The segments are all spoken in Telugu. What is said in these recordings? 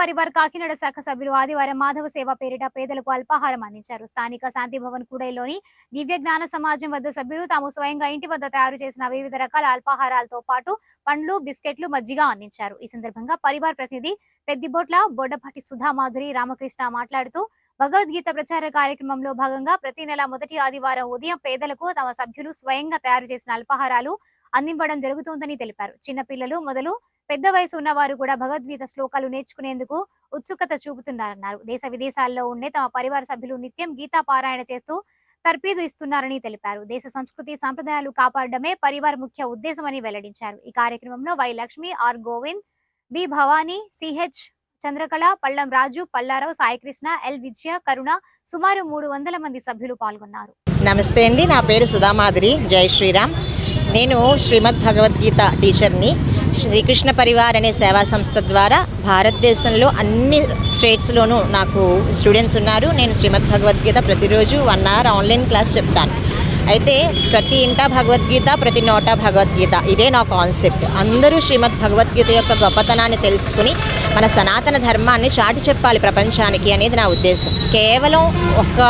పరివార్ కాకినాడ శాఖ సభ్యులు ఆదివారం మాధవ సేవ పేరిట పేదలకు అల్పాహారం అందించారు. స్థానిక శాంతి భవన్ కూడైలోని దివ్య జ్ఞాన సమాజం వద్ద సభ్యులు తాము స్వయంగా ఇంటి వద్ద తయారు చేసిన వివిధ రకాల అల్పాహారాలతో పాటు పండ్లు బిస్కెట్లు మజ్జిగ అందించారు. ఈ సందర్భంగా పరివార్ ప్రతినిధి పెద్దిబోట్ల బొడ్డపాటి సుధా మాధురి రామకృష్ణ మాట్లాడుతూ భగవద్గీత ప్రచార కార్యక్రమంలో భాగంగా ప్రతి నెల మొదటి ఆదివారం ఉదయం పేదలకు తమ సభ్యులు స్వయంగా తయారు చేసిన అల్పాహారాలు అందించడం జరుగుతోందని తెలిపారు. చిన్నపిల్లలు మొదలు పెద్ద వయసు ఉన్నవారు కూడా భగవద్గీత శ్లోకాలు నేర్చుకునేందుకు ఉత్సుకత చూపుతున్నారన్నారు. దేశ విదేశాల్లో ఉండే తమ పరివార సభ్యులు నిత్యం గీతా పారాయణ చేస్తూ తర్పీదు ఇస్తున్నారని తెలిపారు. దేశ సంస్కృతి సాంప్రదాయాలు కాపాడడమే పరివార్ ముఖ్య ఉద్దేశమని వెల్లడించారు. ఈ కార్యక్రమంలో Y Lakshmi R Govind B Bhavani CH Chandrakala Pallam Raju Pallarao Saikrishna L Vijaya Karuna సుమారు మూడు వందల మంది సభ్యులు పాల్గొన్నారు. నమస్తే అండి. నా పేరు సుధామాధురి జై శ్రీరామ్. నేను శ్రీమద్ భగవద్గీత టీచర్ని. శ్రీకృష్ణ పరివార్ అనే సేవా సంస్థ ద్వారా భారతదేశంలో అన్ని స్టేట్స్లోనూ నాకు స్టూడెంట్స్ ఉన్నారు. నేను శ్రీమద్ భగవద్గీత ప్రతిరోజు వన్ అవర్ ఆన్లైన్ క్లాస్ చెప్తాను. అయితే ప్రతి ఇంట భగవద్గీత ప్రతి నోట భగవద్గీత ఇదే నా కాన్సెప్ట్. అందరూ శ్రీమద్ భగవద్గీత యొక్క గొప్పతనాన్ని తెలుసుకుని మన సనాతన ధర్మాన్ని చాటి చెప్పాలి ప్రపంచానికి అనేది నా ఉద్దేశం. కేవలం ఒక్క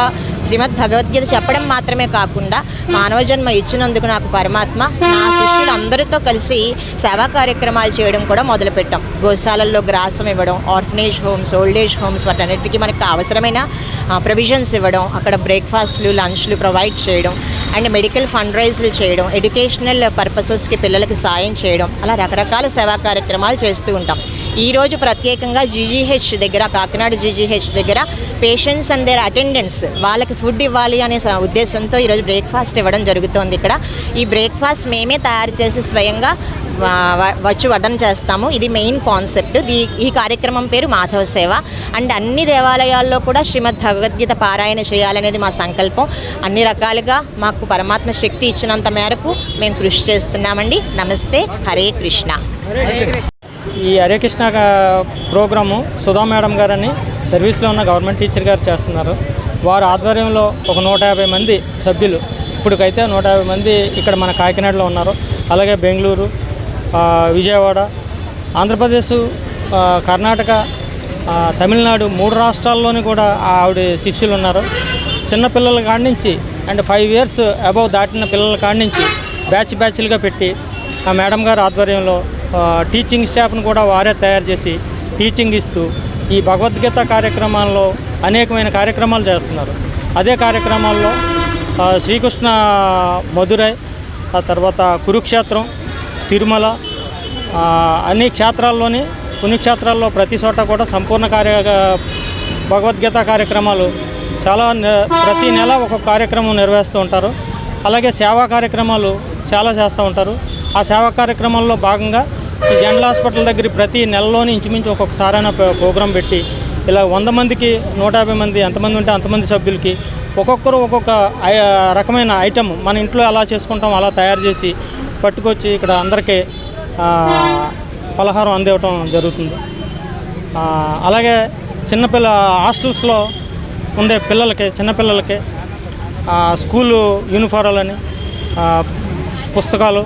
శ్రీమద్ భగవద్గీత చెప్పడం మాత్రమే కాకుండా మానవ జన్మ ఇచ్చినందుకు నాకు పరమాత్మ నా శిష్యులు అందరితో కలిసి సేవా కార్యక్రమాలు చేయడం కూడా మొదలుపెట్టాం. గోశాలల్లో గ్రాసం ఇవ్వడం orphanage homes old age homes వాటన్నిటికీ మనకు అవసరమైన ప్రొవిజన్స్ ఇవ్వడం అక్కడ బ్రేక్ఫాస్ట్లు లంచ్లు ప్రొవైడ్ చేయడం అండ్ మెడికల్ ఫండ్ రైజ్లు చేయడం ఎడ్యుకేషనల్ పర్పసెస్కి పిల్లలకి సాయం చేయడం అలా రకరకాల సేవా కార్యక్రమాలు చేస్తూ ఉంటాం. ఈరోజు ప్రత్యేకంగా జీజీహెచ్ దగ్గర కాకినాడ జీజీహెచ్ దగ్గర పేషెంట్స్ అండ్ దేర్ అటెండెన్స్ వాళ్ళకి ఫుడ్ ఇవ్వాలి అనే ఉద్దేశంతో ఈరోజు బ్రేక్ఫాస్ట్ ఇవ్వడం జరుగుతుంది ఇక్కడ. ఈ బ్రేక్ఫాస్ట్ మేమే తయారు చేసి స్వయంగా వచ్చి వడ్డన చేస్తాము. ఇది మెయిన్ కాన్సెప్ట్. దీ ఈ కార్యక్రమం పేరు మాధవ సేవ. అండ్ అన్ని దేవాలయాల్లో కూడా శ్రీమద్ భగవద్గీత పారాయణ చేయాలనేది మా సంకల్పం. అన్ని రకాలుగా మాకు పరమాత్మ శక్తి ఇచ్చినంత మేరకు మేము కృషి చేస్తున్నామండి. నమస్తే. హరే కృష్ణ. ఈ హరే కృష్ణ ప్రోగ్రాము సుధా మేడం గారని సర్వీస్లో ఉన్న గవర్నమెంట్ టీచర్ గారు చేస్తున్నారు. వారి ఆధ్వర్యంలో ఒక నూట యాభై మంది సభ్యులు. ఇప్పటికైతే నూట యాభై మంది ఇక్కడ మన కాకినాడలో ఉన్నారు. అలాగే బెంగళూరు విజయవాడ ఆంధ్రప్రదేశ్ కర్ణాటక తమిళనాడు మూడు రాష్ట్రాల్లోని కూడా ఆవిడ శిష్యులు ఉన్నారు. చిన్నపిల్లల కాడి నుంచి అండ్ ఫైవ్ ఇయర్స్ అబవ్ దాటిన పిల్లల కాడి నుంచి బ్యాచ్ బ్యాచ్లుగా పెట్టి ఆ మేడం గారి ఆధ్వర్యంలో టీచింగ్ స్టాఫ్ను కూడా వారే తయారు చేసి టీచింగ్ ఇస్తూ ఈ భగవద్గీత కార్యక్రమాల్లో అనేకమైన కార్యక్రమాలు చేస్తున్నారు. అదే కార్యక్రమాల్లో శ్రీకృష్ణ మధురై ఆ తర్వాత కురుక్షేత్రం తిరుమల అన్ని క్షేత్రాల్లోని పుణ్యక్షేత్రాల్లో ప్రతి చోట కూడా సంపూర్ణ కార్య భగవద్గీత కార్యక్రమాలు చాలా ప్రతి నెల ఒక కార్యక్రమం నిర్వహిస్తూ ఉంటారు. అలాగే సేవా కార్యక్రమాలు చాలా చేస్తూ ఉంటారు. ఆ సేవా కార్యక్రమాల్లో భాగంగా ఈ జనరల్ హాస్పిటల్ దగ్గర ప్రతి నెలలోని ఇంచుమించు ఒక్కొక్కసారైనా ప్రోగ్రాం పెట్టి ఇలా వంద మందికి నూట యాభై మంది ఎంతమంది ఉంటే అంతమంది సభ్యులకి ఒక్కొక్కరు ఒక్కొక్క రకమైన ఐటెం మన ఇంట్లో ఎలా చేసుకుంటాం అలా తయారు చేసి పట్టుకొచ్చి ఇక్కడ అందరికీ పలహారం అందివ్వటం జరుగుతుంది. అలాగే చిన్నపిల్ల హాస్టల్స్లో ఉండే పిల్లలకి చిన్నపిల్లలకి స్కూలు యూనిఫారాలని పుస్తకాలు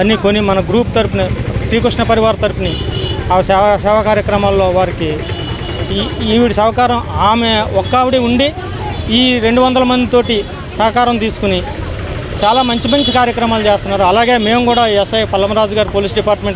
అన్నీ కొని మన గ్రూప్ తరపున శ్రీకృష్ణ పరివార్ తరపుని ఆ సేవా సేవా కార్యక్రమాల్లో వారికి ఈ ఈవిడ సహకారం ఆమె ఒక్క ఆవిడ ఉండి ఈ రెండు వందల మందితోటి సహకారం తీసుకుని చాలా మంచి మంచి కార్యక్రమాలు చేస్తున్నారు. అలాగే మేము కూడా ఎస్ఐ పల్లమరాజు గారు పోలీస్ డిపార్ట్మెంట్